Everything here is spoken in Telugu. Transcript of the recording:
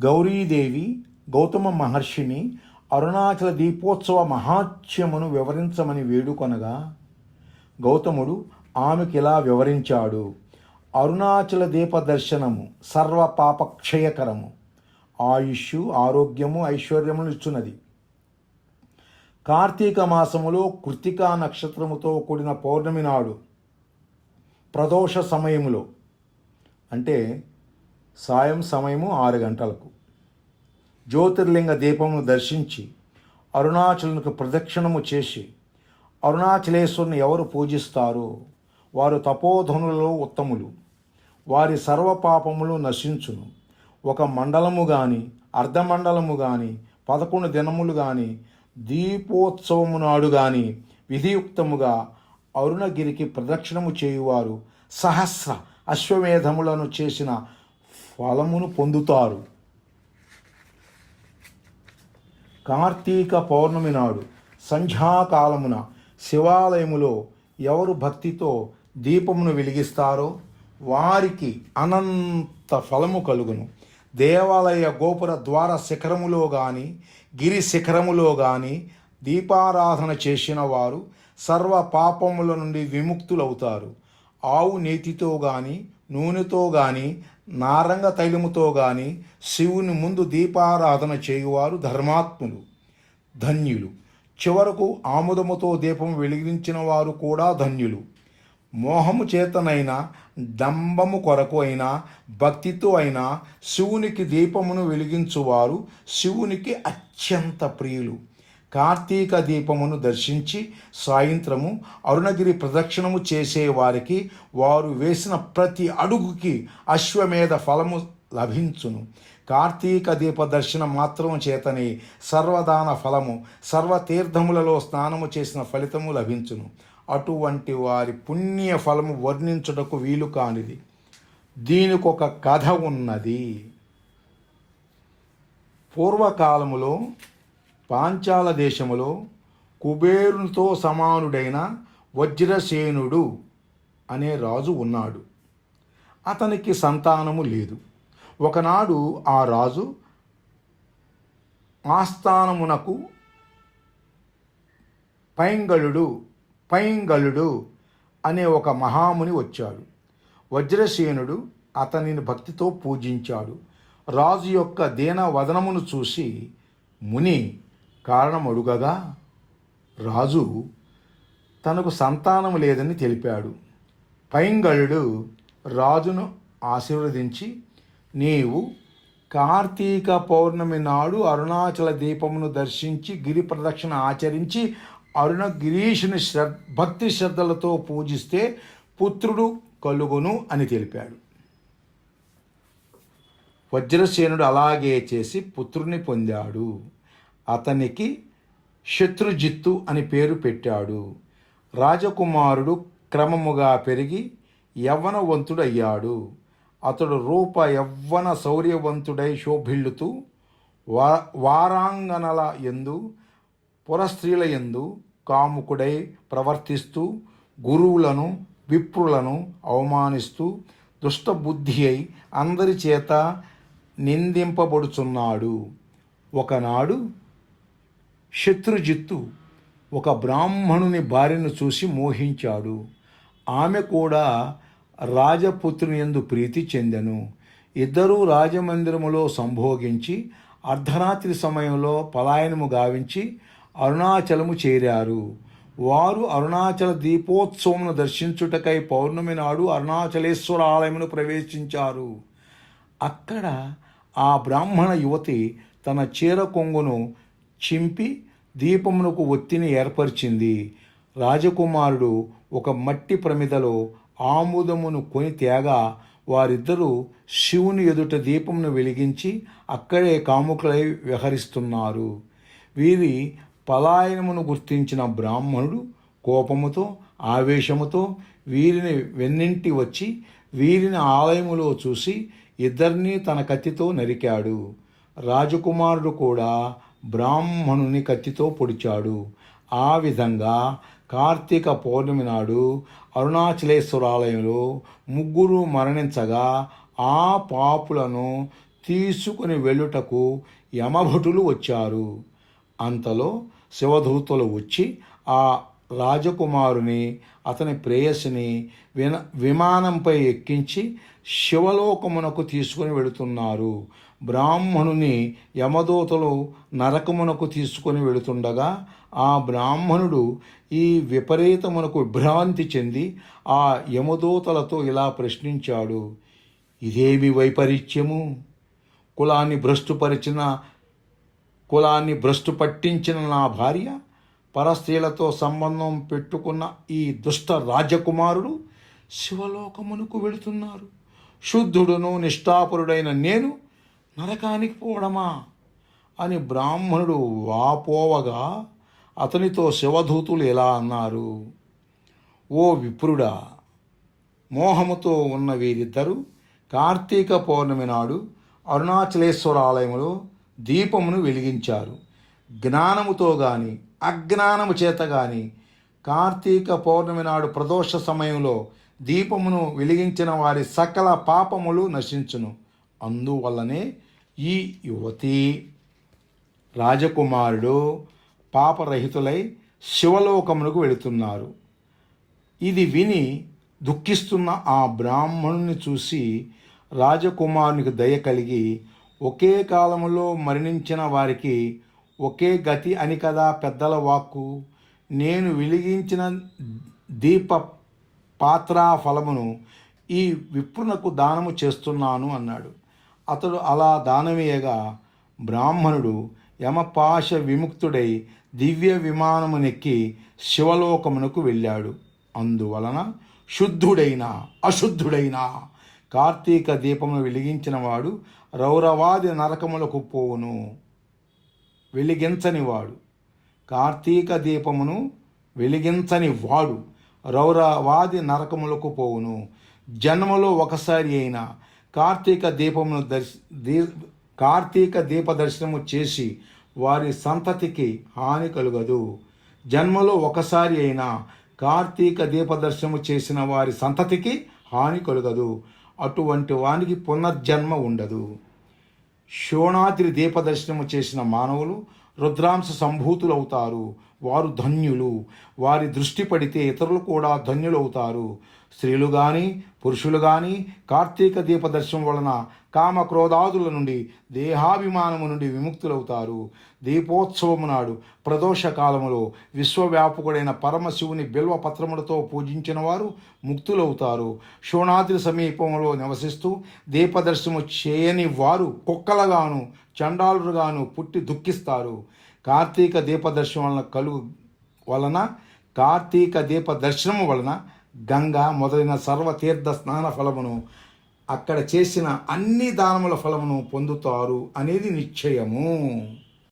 గౌరీదేవి గౌతమ మహర్షిని అరుణాచల దీపోత్సవ మహాత్మ్యమును వివరించమని వేడుకొనగా గౌతముడు ఆమెకి ఇలా వివరించాడు. అరుణాచల దీప దర్శనము సర్వ పాపక్షయకరము. ఆయుష్ ఆరోగ్యము ఐశ్వర్యములు ఇచ్చున్నది కార్తీక మాసములో కృతికా నక్షత్రముతో కూడిన పౌర్ణమి నాడు ప్రదోష సమయములో అంటే సాయం సమయము ఆరు గంటలకు. జ్యోతిర్లింగ దీపమును దర్శించి అరుణాచలునికి ప్రదక్షిణము చేసి అరుణాచలేశ్వరుని ఎవరు పూజిస్తారో వారు తపోధనులలో ఉత్తములు. వారి సర్వపాపములు నశించును. ఒక మండలము గాని అర్ధమండలము గాని పదకొండు దినములు గాని దీపోత్సవము నాడు గాని విధియుక్తముగా అరుణగిరికి ప్రదక్షిణము చేయువారు సహస్ర అశ్వమేధములను చేసిన ఫలమును పొందుతారు. కార్తీక పౌర్ణమి నాడు సంధ్యాకాలమున శివాలయములో ఎవరు భక్తితో దీపమును వెలిగిస్తారో వారికి అనంత ఫలము కలుగును. దేవాలయ గోపుర ద్వార శిఖరములో గాని గిరి శిఖరములో గాని దీపారాధన చేసిన వారు సర్వ పాపముల నుండి విముక్తులవుతారు. ఆవు నేతితో కానీ నూనెతో గాని నారంగ తైలముతో గాని శివుని ముందు దీపారాధన చేయువారు ధర్మాత్ములు ధన్యులు. చివరకు ఆముదముతో దీపం వెలిగించిన వారు కూడా ధన్యులు. మోహము చేతనైనా డంబము కొరకు అయినా భక్తితో అయినా శివునికి దీపమును వెలిగించువారు శివునికి అత్యంత ప్రియులు. కార్తీక దీపమును దర్శించి సాయంత్రము అరుణగిరి ప్రదక్షిణము చేసేవారికి వారు వేసిన ప్రతి అడుగుకి అశ్వమేధ ఫలము లభించును. కార్తీక దీప దర్శనం మాత్రం చేతనే సర్వదాన ఫలము సర్వతీర్థములలో స్నానము చేసిన ఫలితము లభించును. అటువంటి వారి పుణ్య ఫలము వర్ణించుటకు వీలు కానిది. దీనికి ఒక కథ ఉన్నది. పూర్వకాలములో పాంచాల దేశములో కుబేరునితో సమానుడైన వజ్రసేనుడు అనే రాజు ఉన్నాడు. అతనికి సంతానము లేదు. ఒకనాడు ఆ రాజు ఆస్థానమునకు పైంగళుడు పైంగళుడు అనే ఒక మహాముని వచ్చాడు. వజ్రసేనుడు అతనిని భక్తితో పూజించాడు. రాజు యొక్క దీన వదనమును చూసి ముని కారణం అడుగగా రాజు తనకు సంతానం లేదని తెలిపాడు. పైంగళుడు రాజును ఆశీర్వదించి నీవు కార్తీక పౌర్ణమి నాడు అరుణాచల దీపమును దర్శించి గిరి ప్రదక్షిణ ఆచరించి అరుణగిరీషుని శ్ర భక్తి శ్రద్ధలతో పూజిస్తే పుత్రుడు కలుగును అని తెలిపాడు. వజ్రసేనుడు అలాగే చేసి పుత్రుని పొందాడు. అతనికి శత్రుజిత్తు అని పేరు పెట్టాడు. రాజకుమారుడు క్రమముగా పెరిగి యవ్వనవంతుడయ్యాడు. అతడు రూప యవ్వన శౌర్యవంతుడై శోభిల్లుతూ వా వారాంగనల ఎందు పురస్త్రీల ఎందు కాముకుడై ప్రవర్తిస్తూ గురువులను విప్రులను అవమానిస్తూ దుష్టబుద్ధి అయి అందరి చేత నిందింపబడుచున్నాడు. ఒకనాడు శత్రుజిత్తు ఒక బ్రాహ్మణుని భార్యను చూసి మోహించాడు. ఆమె కూడా రాజపుత్రుని ఎందు ప్రీతి చెందెను. ఇద్దరూ రాజమందిరములో సంభోగించి అర్ధరాత్రి సమయంలో పలాయనము గావించి అరుణాచలము చేరారు. వారు అరుణాచల దీపోత్సవమును దర్శించుటకై పౌర్ణమి నాడు అరుణాచలేశ్వర ఆలయమును ప్రవేశించారు. అక్కడ ఆ బ్రాహ్మణ యువతి తన చీర కొంగును చింపి దీపమునకు ఒత్తిని ఏర్పరిచింది. రాజకుమారుడు ఒక మట్టి ప్రమిదలో ఆముదమును కొని తేగా వారిద్దరూ శివుని ఎదుట దీపమును వెలిగించి అక్కడే కాముకులై విహరిస్తున్నారు వీరి పలాయనమును గుర్తించిన బ్రాహ్మణుడు కోపముతో ఆవేశముతో వీరిని వెన్నింటి వచ్చి వీరిని ఆలయములో చూసి ఇద్దరినీ తన కత్తితో నరికాడు. రాజకుమారుడు కూడా బ్రాహ్మణుని కత్తితో పొడిచాడు. ఆ విధంగా కార్తీక పౌర్ణమి నాడు అరుణాచలేశ్వరాలయంలో ముగ్గురు మరణించగా ఆ పాపులను తీసుకుని వెళ్ళుటకు యమభటులు వచ్చారు. అంతలో శివధూతలు వచ్చి ఆ రాజకుమారుని అతని ప్రేయసిని విన విమానంపై ఎక్కించి శివలోకమునకు తీసుకుని వెళుతున్నారు. బ్రాహ్మణుని యమదూతలు నరకమునకు తీసుకొని వెళుతుండగా ఆ బ్రాహ్మణుడు ఈ విపరీతమునకు భ్రాంతి చెంది ఆ యమదూతలతో ఇలా ప్రశ్నించాడు. ఇదేమి వైపరీత్యము? కులాన్ని భ్రష్టుపరిచిన కులాన్ని భ్రష్టు పట్టించిన నా భార్య పరస్త్రీలతో సంబంధం పెట్టుకున్న ఈ దుష్ట రాజకుమారుడు శివలోకమునకు వెళుతున్నారు. శుద్ధుడును నిష్ఠాపరుడైన నేను నరకానికి పోవడమా? అని బ్రాహ్మణుడు వాపోవగా అతనితో శివధూతులు ఎలా అన్నారు? ఓ విప్రుడా మోహముతో ఉన్న వీరిద్దరూ కార్తీక పౌర్ణమి నాడు అరుణాచలేశ్వర ఆలయంలో దీపమును వెలిగించారు. జ్ఞానముతో కానీ అజ్ఞానము చేత గాని కార్తీక పౌర్ణమి నాడు ప్రదోష సమయంలో దీపమును వెలిగించిన వారి సకల పాపములు నశించును. అందువల్లనే ఈ యువతి రాజకుమారుడు పాపరహితులై శివలోకమునకు వెళుతున్నారు. ఇది విని దుఃఖిస్తున్న ఆ బ్రాహ్మణుని చూసి రాజకుమారునికి దయ కలిగి ఒకే కాలములో మరణించిన వారికి ఒకే గతి అని కదా పెద్దల వాక్కు. నేను వెలిగించిన దీప పాత్రా ఫలమును ఈ విప్రునకు దానము చేస్తున్నాను అన్నాడు. అతడు అలా దానమేయగా బ్రాహ్మణుడు యమపాశ విముక్తుడై దివ్య విమానమునెక్కి శివలోకమునకు వెళ్ళాడు. అందువలన శుద్ధుడైన అశుద్ధుడైన కార్తీక దీపమును వెలిగించిన వాడు రౌరవాది నరకములకు పోవును. వెలిగించని వాడు కార్తీక దీపమును వెలిగించని వాడు రౌరవాది నరకములకు పోవును. జన్మలో ఒకసారి అయినా కార్తీక దీపమును దర్శ దీ కార్తీక దీప దర్శనము చేసి వారి సంతతికి హాని కలుగదు. జన్మలో ఒకసారి అయినా కార్తీక దీప దర్శనము చేసిన వారి సంతతికి హాని కలుగదు. అటువంటి వానికి పునర్జన్మ ఉండదు. శోణాద్రి దీపదర్శనము చేసిన మానవులు రుద్రాంశ సంభూతులవుతారు. వారు ధన్యులు. వారి దృష్టి పడితే ఇతరులు కూడా ధన్యులవుతారు. స్త్రీలు కానీ పురుషులు కానీ కార్తీక దీపదర్శనం వలన కామ క్రోధాదుల నుండి దేహాభిమానము నుండి విముక్తులవుతారు. దీపోత్సవము నాడు ప్రదోష కాలములో విశ్వవ్యాపకుడైన పరమశివుని బిల్వ పత్రములతో పూజించిన వారు ముక్తులవుతారు. శోణాద్రి సమీపంలో నివసిస్తూ దీపదర్శనము చేయని వారు కుక్కలగాను చండాలుగాను పుట్టి దుఃఖిస్తారు. కార్తీక దీపదర్శనం వలన కలుగు వలన కార్తీక దీప దర్శనం వలన గంగ మొదలైన సర్వతీర్థ స్నాన ఫలమును అక్కడ చేసిన అన్ని దానముల ఫలమును పొందుతారు అనేది నిశ్చయము.